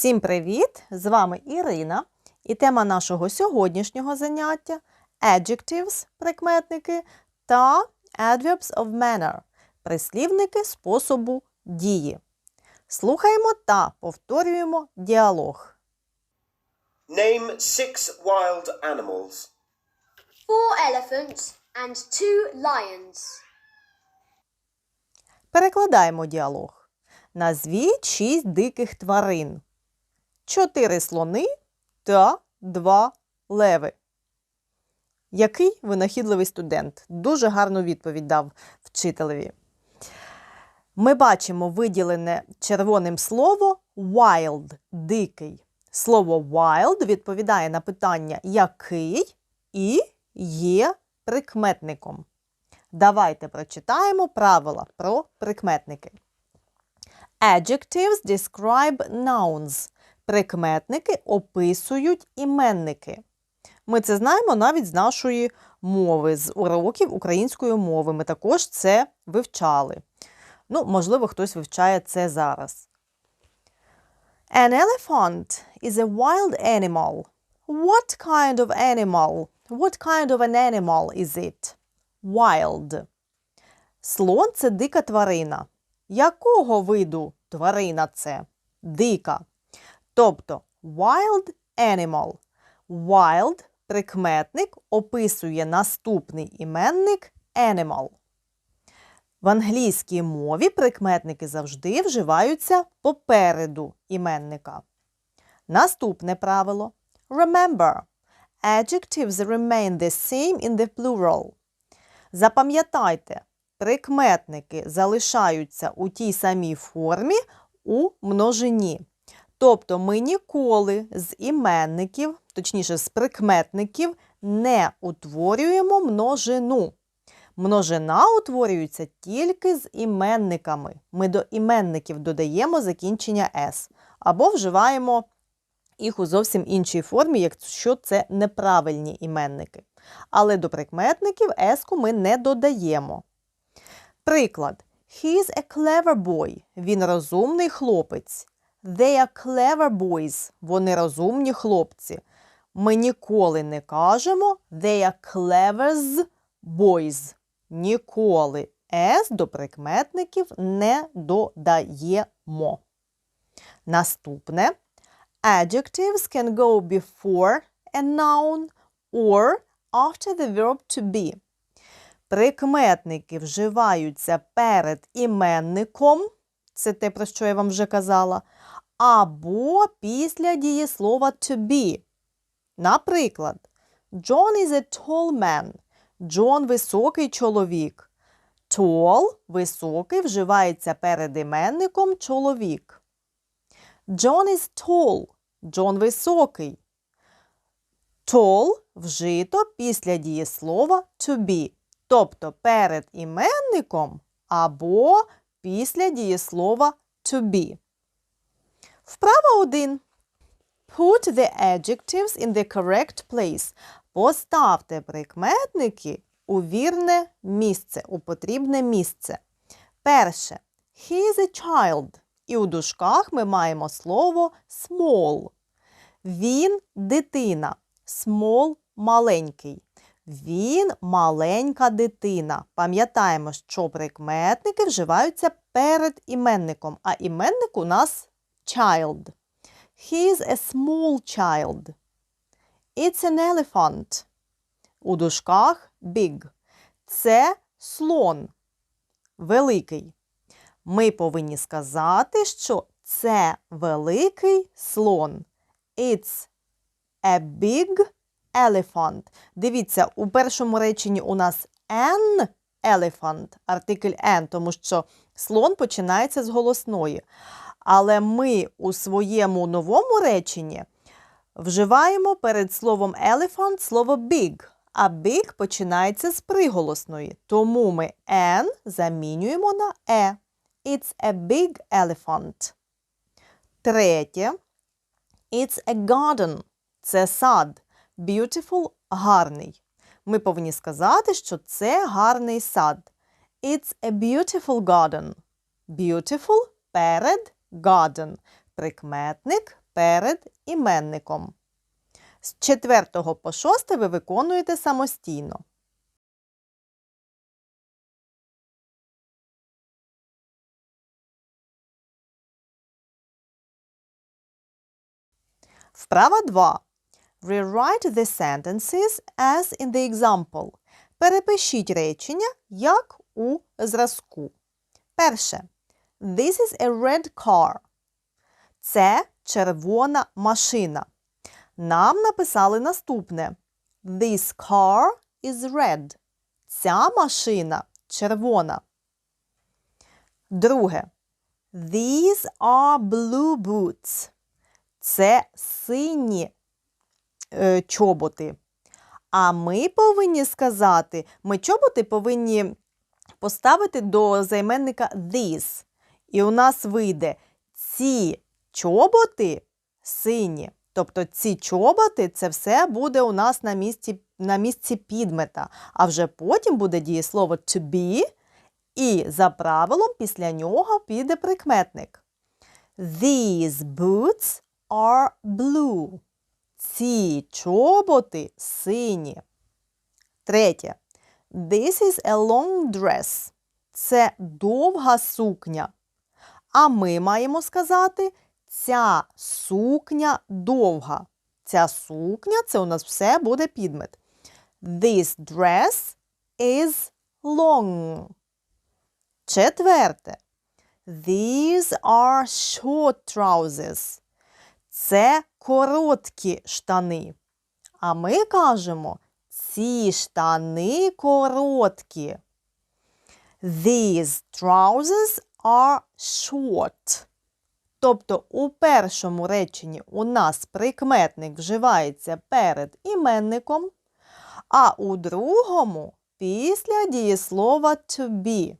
Всім привіт! З вами Ірина. І тема нашого сьогоднішнього заняття adjectives – прикметники та adverbs of manner – прислівники способу дії. Слухаємо та повторюємо діалог. Name six wild animals. four elephants and two lions. Перекладаємо діалог. Назвіть шість диких тварин. Чотири слони та два леви. Який винахідливий студент? Дуже гарну відповідь дав вчителеві. Ми бачимо виділене червоним слово wild дикий. Слово wild відповідає на питання який і є прикметником. Давайте прочитаємо правила про прикметники. Adjectives describe nouns. Прикметники описують іменники. Ми це знаємо навіть з нашої мови, з уроків української мови. Ми також це вивчали. Ну, можливо, хтось вивчає це зараз. An elephant is a wild animal. What kind of animal? What kind of an animal is it? Wild. Слон це дика тварина. Якого виду тварина це? Дика. Тобто wild animal. Wild прикметник описує наступний іменник animal. В англійській мові прикметники завжди вживаються попереду іменника. Наступне правило. Remember. Adjectives remain the same in the plural. Запам'ятайте, прикметники залишаються у тій самій формі у множині. Тобто ми ніколи з іменників, точніше з прикметників, не утворюємо множину. Множина утворюється тільки з іменниками. Ми до іменників додаємо закінчення S або вживаємо їх у зовсім іншій формі, якщо це неправильні іменники. Але до прикметників S ми не додаємо. Приклад. He's a clever boy. Він розумний хлопець. They are clever boys. Вони розумні хлопці. Ми ніколи не кажемо they are clever boys. Ніколи S до прикметників не додаємо. Наступне. Adjectives can go before a noun or after the verb to be. Прикметники вживаються перед іменником, це те, про що я вам вже казала, або після дієслова to be. Наприклад, John is a tall man. Джон високий чоловік. Tall – високий вживається перед іменником чоловік. John is tall. Джон високий. Tall вжито після дієслова to be, тобто перед іменником або після дієслова to be. Вправа 1. Put the adjectives in the correct place. Поставте прикметники у вірне місце, у потрібне місце. Перше. He is a child. І у дужках ми маємо слово small. Він дитина. Small маленький. Він маленька дитина. Пам'ятаємо, що прикметники вживаються перед іменником, а іменник у нас child. He is a small child. It's an elephant. У дужках big. Це слон. Великий. Ми повинні сказати, що це великий слон. It's a big elephant. Дивіться, у першому реченні у нас an elephant, артикль an, тому що слон починається з голосної. Але ми у своєму новому реченні вживаємо перед словом elephant слово big, а big починається з приголосної. Тому ми an замінюємо на e. It's a big elephant. Третє. It's a garden. Це сад. Beautiful – гарний. Ми повинні сказати, що це гарний сад. It's a beautiful garden. Beautiful перед garden. Прикметник перед іменником. З 4 по 6 ви виконуєте самостійно. Вправа 2. Rewrite the sentences as in the example. Перепишіть речення, як у зразку. Перше. This is a red car. Це червона машина. Нам написали наступне. This car is red. Ця машина червона. Друге. These are blue boots. Це сині е, чоботи. А ми повинні сказати, ми чоботи повинні поставити до займенника this. І у нас вийде ці чоботи сині. Тобто ці чоботи це все буде у нас на місці, на місці підмета. А вже потім буде дієслово to be, і за правилом після нього піде прикметник. These boots are blue. Ці чоботи сині. Третє. This is a long dress. Це довга сукня. А ми маємо сказати ця сукня довга. Ця сукня це у нас все буде підмет. This dress is long. Четверте. These are short trousers. Це короткі штани. А ми кажемо, ці штани короткі. These trousers are short. Тобто у першому реченні у нас прикметник вживається перед іменником, а у другому після дієслова to be.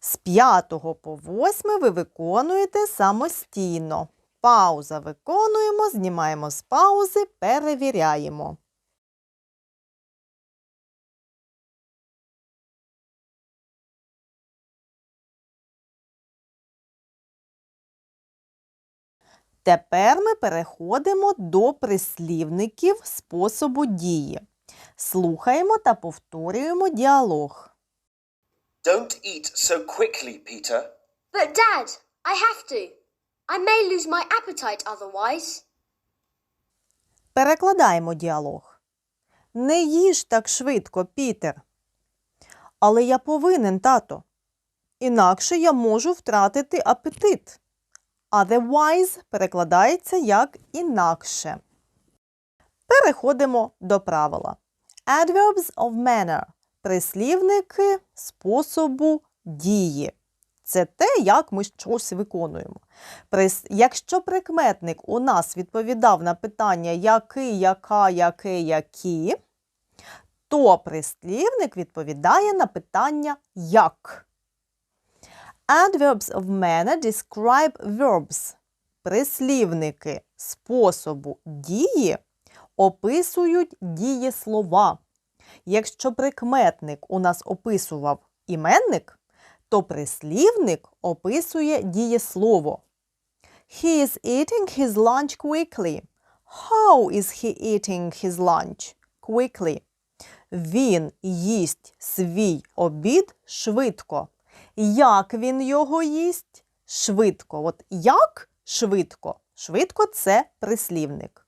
З 5 по 8 ви виконуєте самостійно. Пауза виконуємо, знімаємо з паузи, перевіряємо. Тепер ми переходимо до прислівників способу дії. Слухаємо та повторюємо діалог. Don't eat so quickly, Peter. But, Dad, I have to. I may lose my appetite otherwise. Перекладаємо діалог. Не їж так швидко, Пітер. Але я повинен, тато. Інакше я можу втратити апетит. Otherwise перекладається як інакше. Переходимо до правила. Adverbs of manner прислівники способу дії. Це те, як ми щось виконуємо. Якщо прикметник у нас відповідав на питання який, яка, яке, які, то прислівник відповідає на питання як. Adverbs of manner describe verbs. Прислівники способу дії описують дієслова. Якщо прикметник у нас описував іменник, то прислівник описує дієслово. He is eating his lunch quickly. How is he eating his lunch? Quickly. Він їсть свій обід швидко. Як він його їсть? Швидко. От як швидко? Швидко це прислівник.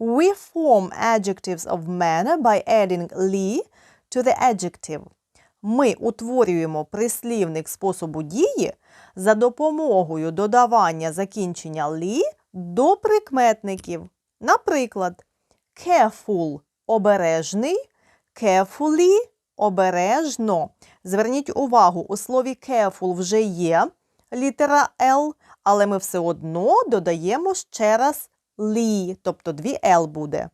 We form adjectives of manner by adding «ly» to the adjective. Ми утворюємо прислівник способу дії за допомогою додавання закінчення «ly» до прикметників. Наприклад, careful – обережний, carefully – обережно. Зверніть увагу, у слові careful вже є літера L, але ми все одно додаємо ще раз «ly», тобто дві L буде.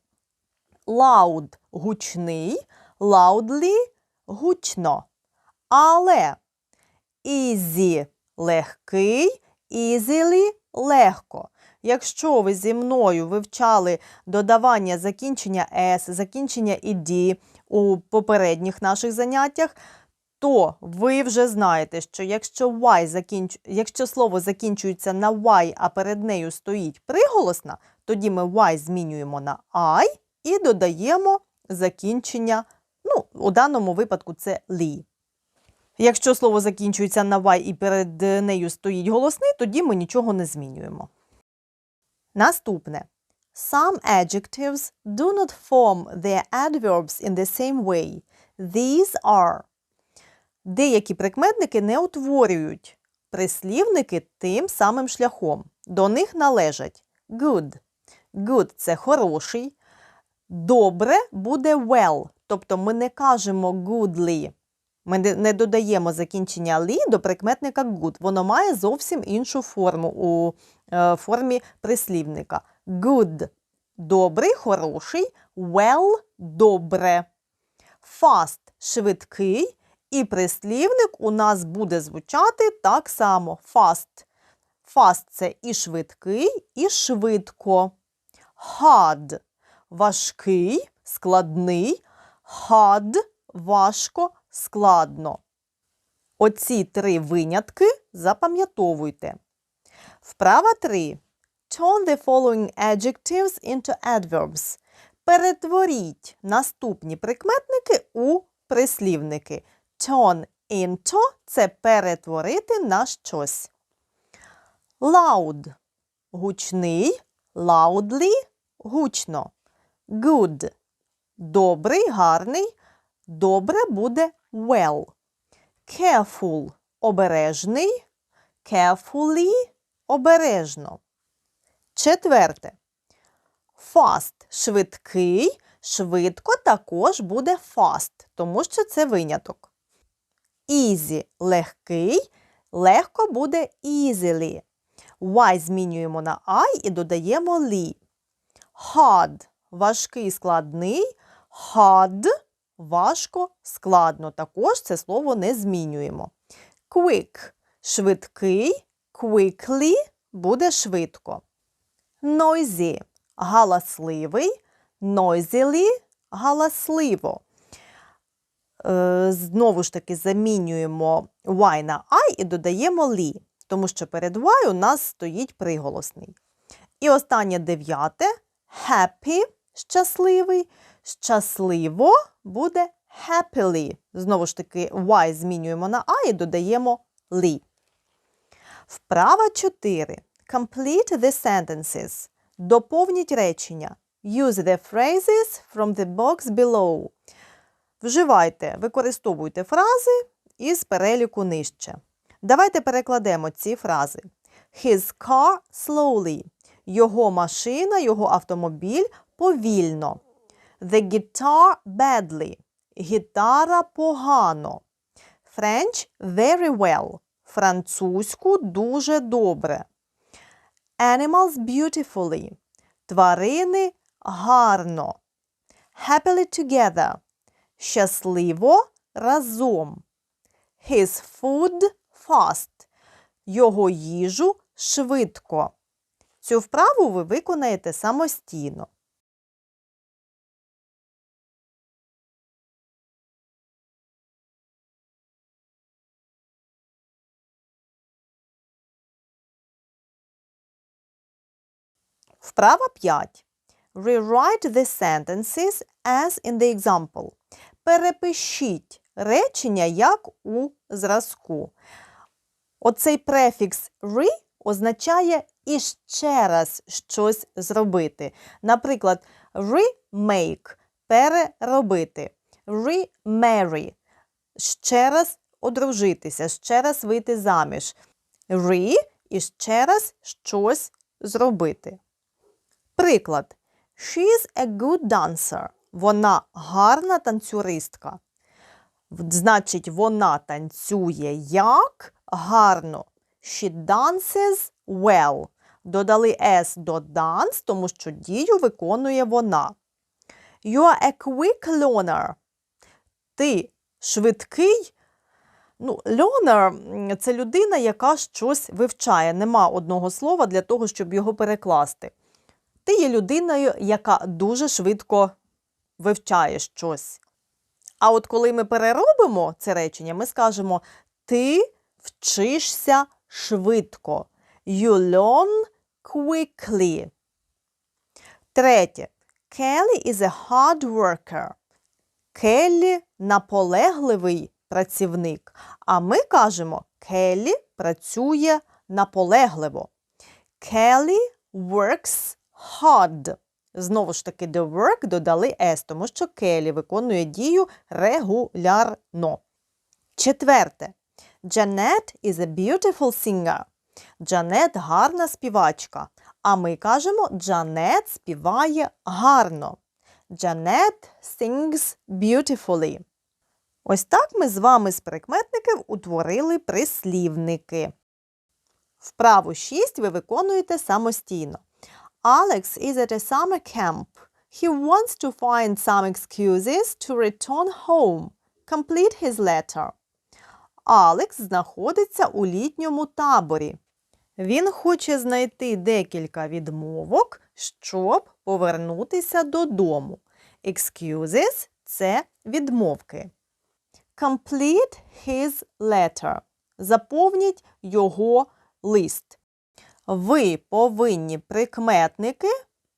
Loud – гучний, loudly – гучно. Але easy – легкий, easily – легко. Якщо ви зі мною вивчали додавання закінчення S, закінчення «ed» у попередніх наших заняттях, то ви вже знаєте, що якщо y закінч... якщо слово закінчується на y, а перед нею стоїть приголосна, тоді ми y змінюємо на I і додаємо закінчення, ну, у даному випадку це лі. Якщо слово закінчується на y і перед нею стоїть голосний, тоді ми нічого не змінюємо. Наступне. Some adjectives do not form their adverbs in the same way. These are. Деякі прикметники не утворюють прислівники тим самим шляхом. До них належать good. Good – це хороший. Добре буде well. Тобто ми не кажемо goodly. Ми не- додаємо закінчення лі до прикметника good. Воно має зовсім іншу форму у е, формі прислівника. Good – добрий, хороший, well – добре. Fast – швидкий, і прислівник у нас буде звучати так само. Fast. Fast – це і швидкий, і швидко. Hard – важкий, складний. Hard – важко, складно. Оці три винятки запам'ятовуйте. Вправа 3. Turn the following adjectives into adverbs. Перетворіть наступні прикметники у прислівники. Turn into – це перетворити на щось. Loud – гучний, loudly – гучно. Good – добрий, гарний, добре буде well. Careful – обережний, carefully – обережно. Четверте. Fast – швидкий, швидко також буде fast, тому що це виняток. Easy – легкий, легко буде easily. Y змінюємо на I і додаємо лі. Hard – важкий, складний, hard – важко, складно. Також це слово не змінюємо. Quick – швидкий, quickly буде швидко. Noisy – галасливий, noisily – галасливо. Е, Знову ж таки замінюємо y на I і додаємо лі, тому що перед y у нас стоїть приголосний. І останнє дев'яте happy – щасливий, щасливо буде happily. Знову ж таки, y змінюємо на I і додаємо лі. Вправа 4. Complete the sentences. Доповніть речення. Use the phrases from the box below. Вживайте, використовуйте фрази із переліку нижче. Давайте перекладемо ці фрази. His car slowly. Його машина, його автомобіль повільно. The guitar badly. Гітара погано. French very well. Французьку дуже добре. Animals beautifully. Тварини гарно. Happily together. Щасливо разом. His food fast. Його їжу швидко. Цю вправу ви виконаєте самостійно. Вправа 5. Rewrite the sentences as in the example. Перепишіть речення як у зразку. Оцей префікс re означає іще раз щось зробити. Наприклад, remake – переробити, remarry – ще раз одружитися, ще раз вийти заміж. Re – і раз щось зробити. Приклад. She's a good dancer. Вона гарна танцюристка. Значить, вона танцює як гарно. She dances well. Додали S до dance, тому що дію виконує вона. You are a quick learner. Ти швидкий. Ну, learner – це людина, яка щось вивчає. Нема одного слова для того, щоб його перекласти. Ти є людиною, яка дуже швидко вивчає щось. А от коли ми переробимо це речення, ми скажемо ти вчишся швидко. You learn quickly. Третє. Kelly is a hard worker. Келлі наполегливий працівник. А ми кажемо, Келлі працює наполегливо. Kelly works hard. Знову ж таки, до work додали S, тому що Келлі виконує дію регулярно. Четверте. Janet is a beautiful singer. Джанет гарна співачка. А ми кажемо, Джанет співає гарно. Janet sings beautifully. Ось так ми з вами з прикметників утворили прислівники. Вправу 6 ви виконуєте самостійно. Alex is at a summer camp. He wants to find some excuses to return home. Complete his letter. Алекс знаходиться у літньому таборі. Він хоче знайти декілька відмовок, щоб повернутися додому. Excuses – це відмовки. Complete his letter. Заповніть його лист. Ви повинні прикметники,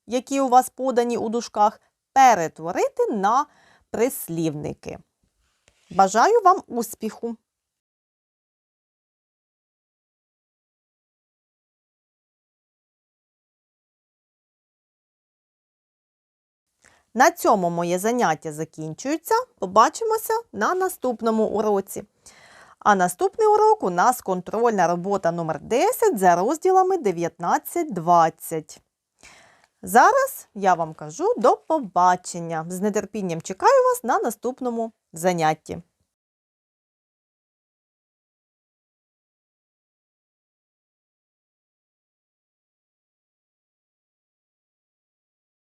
які у вас подані у дужках, перетворити на прислівники. Бажаю вам успіху! На цьому моє заняття закінчується. Побачимося на наступному уроці. А наступний урок у нас контрольна робота номер 10 за розділами 19-20. Зараз я вам кажу до побачення. З нетерпінням чекаю вас на наступному занятті.